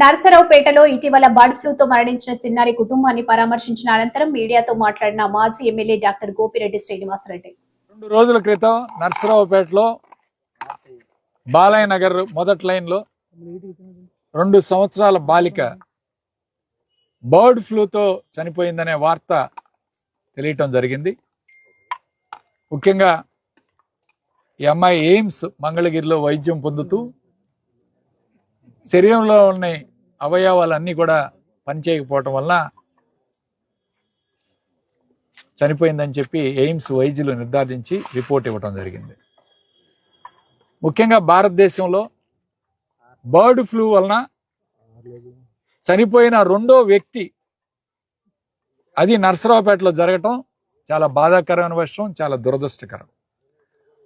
నరసరావుపేటలో ఇటీవల బర్డ్ ఫ్లూతో మరణించిన చిన్నారి కుటుంబాన్ని పరామర్శించిన అనంతరం మీడియాతో మాట్లాడిన మాజీ ఎమ్మెల్యే డాక్టర్ గోపిరెడ్డి శ్రీనివాసరెడ్డి. రెండు రోజుల క్రితం నర్సరావుపేటలో బాలయ్య నగర్ మొదటి లైన్లో రెండు సంవత్సరాల బాలిక బర్డ్ ఫ్లూతో చనిపోయిందనే వార్త తెలియటం జరిగింది. ముఖ్యంగా ఈ అమ్మాయి ఎయిమ్స్ మంగళగిరిలో వైద్యం పొందుతూ శరీరంలో ఉన్న అవయవాలన్నీ కూడా పనిచేయకపోవటం వల్ల చనిపోయిందని చెప్పి ఎయిమ్స్ వైద్యులు నిర్ధారించి రిపోర్ట్ ఇవ్వటం జరిగింది. ముఖ్యంగా భారతదేశంలో బర్డ్ ఫ్లూ వలన చనిపోయిన రెండో వ్యక్తి అది నర్సరావుపేటలో జరగటం చాలా బాధాకరమైన విషయం చాలా దురదృష్టకరం.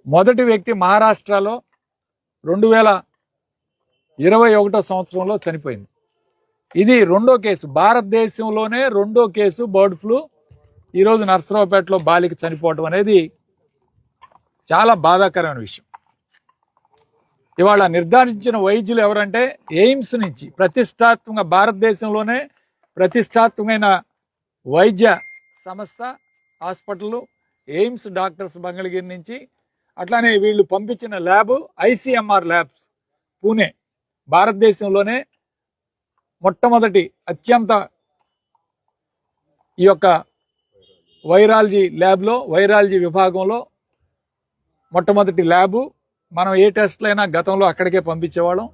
మొదటి వ్యక్తి మహారాష్ట్రలో రెండు వేల ఇరవై ఒకటో సంవత్సరంలో చనిపోయింది. ఇది రెండో కేసు. భారతదేశంలోనే రెండో కేసు బర్డ్ ఫ్లూ. ఈరోజు నర్సరావుపేటలో బాలిక చనిపోవడం అనేది చాలా బాధాకరమైన విషయం. ఇవాళ నిర్ధారించిన వైద్యులు ఎవరంటే ఎయిమ్స్ నుంచి ప్రతిష్టాత్మక భారతదేశంలోనే ప్రతిష్టాత్మకమైన వైద్య సంస్థ హాస్పిటల్ ఎయిమ్స్ డాక్టర్స్ మంగళగిరి నుంచి. అట్లానే వీళ్ళు పంపించిన ల్యాబ్ ఐసీఎంఆర్ ల్యాబ్స్ పూణే. భారతదేశంలోనే మొట్టమొదటి అత్యంత ఈ యొక్క వైరాలజీ ల్యాబ్లో వైరాలజీ విభాగంలో మొట్టమొదటి ల్యాబు. మనం ఏ టెస్ట్లైనా గతంలో అక్కడికే పంపించేవాళ్ళం.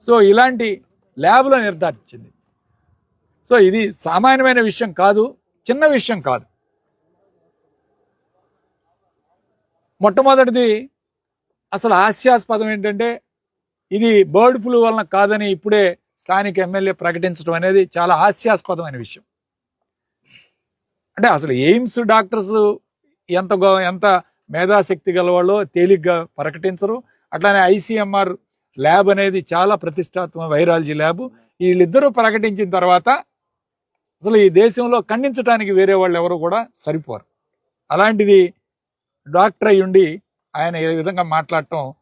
సో ఇలాంటి ల్యాబ్లో నిర్ధారించింది. సో ఇది సామాన్యమైన విషయం కాదు చిన్న విషయం కాదు. మొట్టమొదటిది అసలు హాస్యాస్పదం ఏంటంటే ఇది బర్డ్ ఫ్లూ వలన కాదని ఇప్పుడే స్థానిక ఎమ్మెల్యే ప్రకటించడం అనేది చాలా హాస్యాస్పదమైన విషయం. అంటే అసలు ఎయిమ్స్ డాక్టర్స్ ఎంత గో- ఎంత మేధాశక్తి గలవాళ్ళో తేలిగ్గా ప్రకటించరు. అట్లానే ఐసీఎంఆర్ ల్యాబ్ అనేది చాలా ప్రతిష్టాత్మక వైరాలజీ ల్యాబ్. వీళ్ళిద్దరూ ప్రకటించిన తర్వాత అసలు ఈ దేశంలో ఖండించడానికి వేరే వాళ్ళు ఎవరు కూడా సరిపోరు. అలాంటిది డాక్టర్ అయ్యుండి ఉండి ఆయన ఏ విధంగా మాట్లాడటం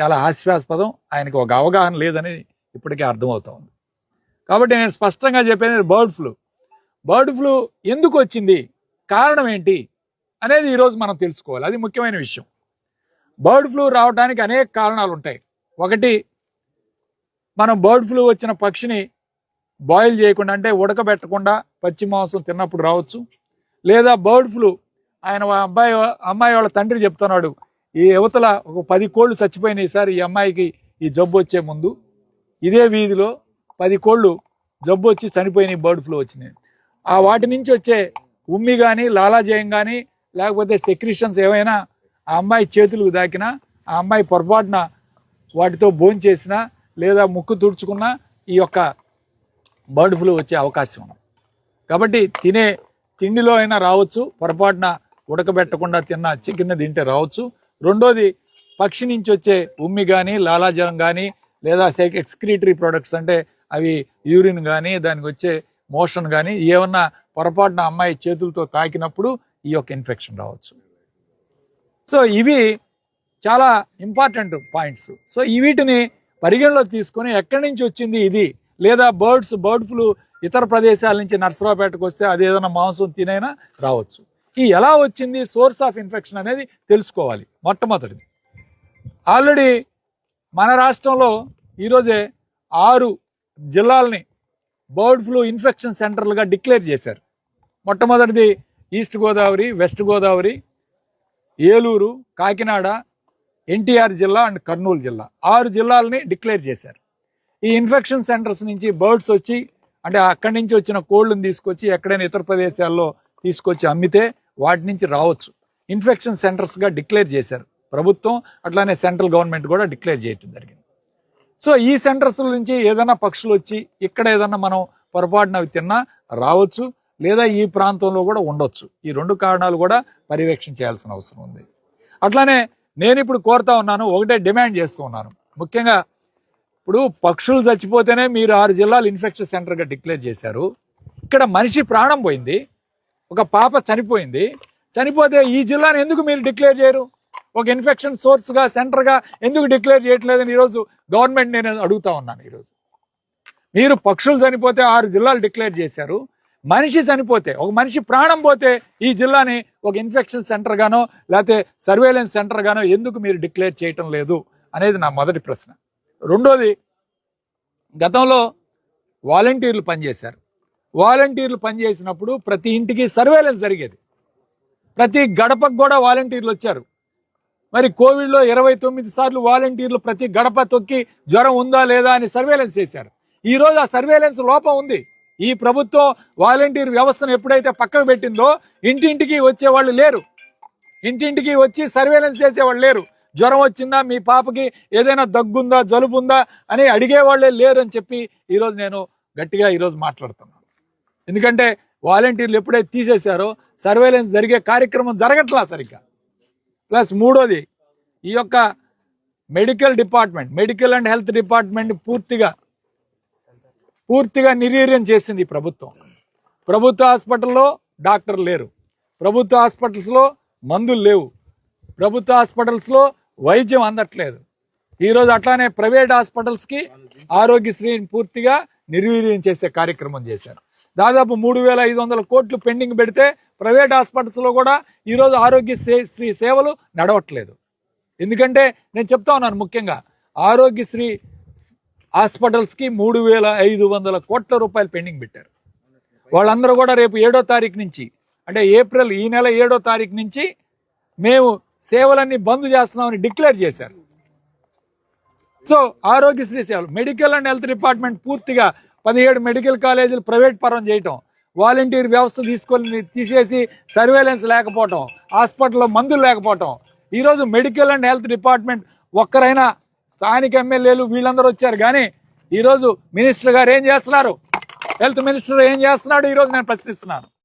చాలా హాస్యాస్పదం. ఆయనకు ఒక అవగాహన లేదని ఇప్పటికే అర్థమవుతా ఉంది కాబట్టి నేను స్పష్టంగా చెప్పేది బర్డ్ ఫ్లూ. బర్డ్ ఫ్లూ ఎందుకు వచ్చింది? కారణం ఏంటి? అనేది ఈరోజు మనం తెలుసుకోవాలి. అది ముఖ్యమైన విషయం. బర్డ్ ఫ్లూ రావడానికి అనేక కారణాలు ఉంటాయి. ఒకటి మనం బర్డ్ ఫ్లూ వచ్చిన పక్షిని బాయిల్ చేయకుండా అంటే ఉడకబెట్టకుండా పచ్చి మాంసం తిన్నప్పుడు రావచ్చు. లేదా బర్డ్ ఫ్లూ ఆయన అబ్బాయి అమ్మాయి వాళ్ళ తండ్రి చెప్తున్నాడు ఈ యువతల ఒక పది కోళ్ళు చచ్చిపోయినాయి సార్ ఈ అమ్మాయికి ఈ జబ్బు వచ్చే ముందు. ఇదే వీధిలో పది కోళ్ళు జబ్బు వచ్చి చనిపోయినాయి బర్డ్ ఫ్లూ వచ్చినాయి. ఆ వాటి నుంచి వచ్చే ఉమ్మి కానీ లాలాజయం కానీ లేకపోతే సెక్రిషన్స్ ఏమైనా ఆ అమ్మాయి చేతులకు దాకినా ఆ అమ్మాయి పొరపాటున వాటితో భోంచేసినా లేదా ముక్కు తుడుచుకున్నా ఈ యొక్క బర్డ్ ఫ్లూ వచ్చే అవకాశం ఉంది. కాబట్టి తినే తిండిలో అయినా రావచ్చు పొరపాటున ఉడకబెట్టకుండా తిన్న చికెన్ తింటే రావచ్చు. రెండోది పక్షి నుంచి వచ్చే ఉమ్మి కానీ లాలాజలం కానీ లేదా సైక్ ఎక్స్క్రీటరీ ప్రొడక్ట్స్ అంటే అవి యూరిన్ కానీ దానికి వచ్చే మోషన్ కానీ ఏమన్నా పొరపాటున అమ్మాయి చేతులతో తాకినప్పుడు ఈ యొక్క ఇన్ఫెక్షన్ రావచ్చు. సో ఇవి చాలా ఇంపార్టెంట్ పాయింట్స్. సో ఈ వీటిని పరిగణలో తీసుకొని ఎక్కడి నుంచి వచ్చింది ఇది? లేదా బర్డ్స్ బర్డ్ ఫ్లూ ఇతర ప్రదేశాల నుంచి నర్సరావుపేటకు వస్తే అది ఏదైనా మాంసం తినైనా రావచ్చు. ఈ ఎలా వచ్చింది? సోర్స్ ఆఫ్ ఇన్ఫెక్షన్ అనేది తెలుసుకోవాలి మొట్టమొదటిది. ఆల్రెడీ మన రాష్ట్రంలో ఈరోజే ఆరు జిల్లాలని బర్డ్ ఫ్లూ ఇన్ఫెక్షన్ సెంటర్లుగా డిక్లేర్ చేశారు. మొట్టమొదటిది east Godavari west Godavari Eluru Kakinada NTR జిల్లా అండ్ కర్నూలు జిల్లా ఆరు జిల్లాలని డిక్లేర్ చేశారు. ఈ ఇన్ఫెక్షన్ సెంటర్స్ నుంచి బర్డ్స్ వచ్చి అంటే అక్కడి నుంచి వచ్చిన కోళ్ళని తీసుకొచ్చి ఎక్కడైనా ఇతర ప్రదేశాల్లో తీసుకొచ్చి అమ్మితే వాటి నుంచి రావచ్చు. ఇన్ఫెక్షన్ సెంటర్స్గా డిక్లేర్ చేశారు. ప్రభుత్వం అట్లానే సెంట్రల్ గవర్నమెంట్ కూడా డిక్లేర్ చేయటం జరిగింది. సో ఈ సెంటర్స్ నుంచి ఏదైనా పక్షులు వచ్చి ఇక్కడ ఏదైనా మనం పొరపాటున అవి తిన్నా రావచ్చు లేదా ఈ ప్రాంతంలో కూడా ఉండొచ్చు. ఈ రెండు కారణాలు కూడా పర్యవేక్షణ చేయాల్సిన అవసరం ఉంది. అట్లానే నేను ఇప్పుడు కోరుతా ఉన్నాను ఒకటే డిమాండ్ చేస్తూ ఉన్నాను. ముఖ్యంగా ఇప్పుడు పక్షులు చచ్చిపోతేనే మీరు ఆరు జిల్లాలు ఇన్ఫెక్షన్ సెంటర్గా డిక్లేర్ చేశారు. ఇక్కడ మనిషి ప్రాణం పోయింది. ఒక పాప చనిపోయింది. చనిపోతే ఈ జిల్లాను ఎందుకు మీరు డిక్లేర్ చేయరు? ఒక ఇన్ఫెక్షన్ సోర్స్గా సెంటర్గా ఎందుకు డిక్లేర్ చేయట్లేదని ఈరోజు గవర్నమెంట్ నేను అడుగుతా ఉన్నాను ఈరోజు. మీరు పక్షులు చనిపోతే ఆరు జిల్లాలు డిక్లేర్ చేశారు. మనిషి చనిపోతే ఒక మనిషి ప్రాణం పోతే ఈ జిల్లాని ఒక ఇన్ఫెక్షన్ సెంటర్ గానో లేకపోతే సర్వేలెన్స్ సెంటర్ గానో ఎందుకు మీరు డిక్లేర్ చేయటం లేదు అనేది నా మొదటి ప్రశ్న. రెండోది గతంలో వాలంటీర్లు పనిచేశారు. వాలంటీర్లు పనిచేసినప్పుడు ప్రతి ఇంటికి సర్వేలెన్స్ జరిగేది. ప్రతి గడపకు కూడా వాలంటీర్లు వచ్చారు. మరి కోవిడ్లో ఇరవై తొమ్మిది సార్లు వాలంటీర్లు ప్రతి గడప తొక్కి జ్వరం ఉందా లేదా అని సర్వేలెన్స్ చేశారు. ఈరోజు ఆ సర్వేలెన్స్ లోపం ఉంది. ఈ ప్రభుత్వం వాలంటీర్ వ్యవస్థను ఎప్పుడైతే పక్కకు పెట్టిందో ఇంటింటికి వచ్చేవాళ్ళు లేరు. ఇంటింటికి వచ్చి సర్వేలెన్స్ చేసేవాళ్ళు లేరు. జ్వరం వచ్చిందా మీ పాపకి ఏదైనా దగ్గుందా జలుబు ఉందా అని అడిగేవాళ్ళే లేరు అని చెప్పి ఈరోజు నేను గట్టిగా ఈరోజు మాట్లాడుతున్నాను. ఎందుకంటే వాలంటీర్లు ఎప్పుడైతే తీసేశారో సర్వేలెన్స్ జరిగే కార్యక్రమం జరగట్లా సరిగ్గా. ప్లస్ మూడోది ఈ యొక్క medical department medical and health department పూర్తిగా పూర్తిగా నిర్వీర్యం చేసింది ప్రభుత్వం. ప్రభుత్వ హాస్పిటల్లో డాక్టర్లు లేరు. ప్రభుత్వ హాస్పిటల్స్లో మందులు లేవు. ప్రభుత్వ హాస్పిటల్స్లో వైద్యం అందట్లేదు. ఈరోజు అట్లానే ప్రైవేట్ హాస్పిటల్స్కి ఆరోగ్యశ్రీని పూర్తిగా నిర్వీర్యం చేసే కార్యక్రమం చేశారు. దాదాపు మూడు వేల ఐదు వందల కోట్లు పెండింగ్ పెడితే ప్రైవేట్ హాస్పిటల్స్లో కూడా ఈరోజు ఆరోగ్య శ్రీ సేవలు నడవట్లేదు. ఎందుకంటే నేను చెప్తా ఉన్నాను ముఖ్యంగా ఆరోగ్యశ్రీ హాస్పిటల్స్కి మూడు వేల ఐదు వందల కోట్ల రూపాయలు పెండింగ్ పెట్టారు. వాళ్ళందరూ కూడా రేపు ఏడో తారీఖు నుంచి అంటే ఏప్రిల్ ఈ నెల ఏడో తారీఖు నుంచి మేము సేవలన్నీ బంద్ చేస్తున్నామని డిక్లేర్ చేశారు. సో ఆరోగ్యశ్రీ సేవలు మెడికల్ అండ్ హెల్త్ డిపార్ట్మెంట్ పూర్తిగా పదిహేడు మెడికల్ కాలేజీలు ప్రైవేట్ పరం చేయటం వాలంటీర్ వ్యవస్థ తీసుకొని తీసేసి సర్వేలెన్స్ లేకపోవటం హాస్పిటల్లో మందులు లేకపోవటం. ఈరోజు మెడికల్ అండ్ హెల్త్ డిపార్ట్మెంట్ ఒక్కరైనా స్థానిక ఎమ్మెల్యేలు వీళ్ళందరూ వచ్చారు. కానీ ఈరోజు మినిస్టర్ గారు ఏం చేస్తున్నారు? హెల్త్ మినిస్టర్ ఏం చేస్తున్నాడు? ఈరోజు నేను ప్రశ్నిస్తున్నాను.